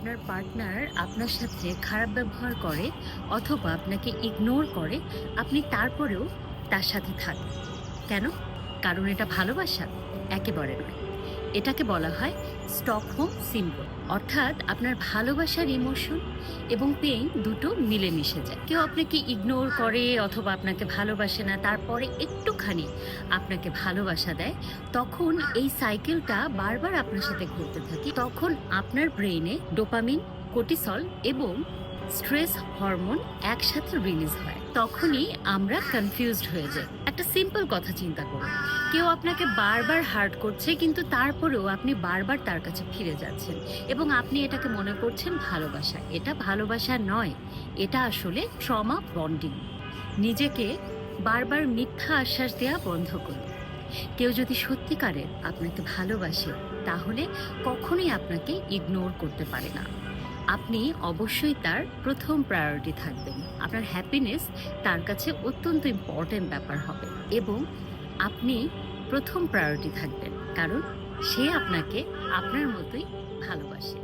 আপনার পার্টনার আপনার সাথে খারাপ ব্যবহার করে অথবা আপনাকে ইগনোর করে, আপনি তারপরেও তার সাথে থাকেন কেন? কারণ এটা ভালোবাসা, একেবারে নয়। এটাকে বলা হয় স্টকহোম সিম্বল অর্থাৎ আপনার ভালোবাসার ইমোশন এবং পেইন দুটো মিলেমিশে যায়। কেউ আপনাকে ইগনোর করে অথবা আপনাকে ভালোবাসে না, তারপরে একটুখানি আপনাকে ভালোবাসা দেয়, তখন এই সাইকেলটা বারবার আপনার সাথে ঘুরতে থাকে। তখন আপনার ব্রেইনে ডোপামিন, কোটিসল এবং স্ট্রেস হরমোন একসাথে রিলিজ হয়। তখনই আমরা কনফিউজড হয়ে যাই। একটা সিম্পল কথা চিন্তা করুন। কেউ আপনাকে বারবার হার্ট করছে, কিন্তু তারপরেও আপনি বারবার তার কাছে ফিরে যাচ্ছেন এবং আপনি এটাকে মনে করছেন ভালোবাসা। এটা ভালোবাসা নয়, এটা আসলে ট্রমা বন্ডিং নিজেকে বারবার মিথ্যা আশ্বাস দেওয়া বন্ধ করুন। কেউ যদি সত্যিকারের আপনাকে ভালোবাসে, তাহলে কখনোই আপনাকে ইগনোর করতে পারে না। আপনি অবশ্যই তার প্রথম প্রায়োরিটি থাকবেন। আপনার হ্যাপিনেস তার কাছে অত্যন্ত ইম্পর্টেন্ট ব্যাপার হবে এবং আপনি প্রথম প্রায়োরিটি থাকবেন কারণ সে আপনাকে আপনার মতোই ভালোবাসে।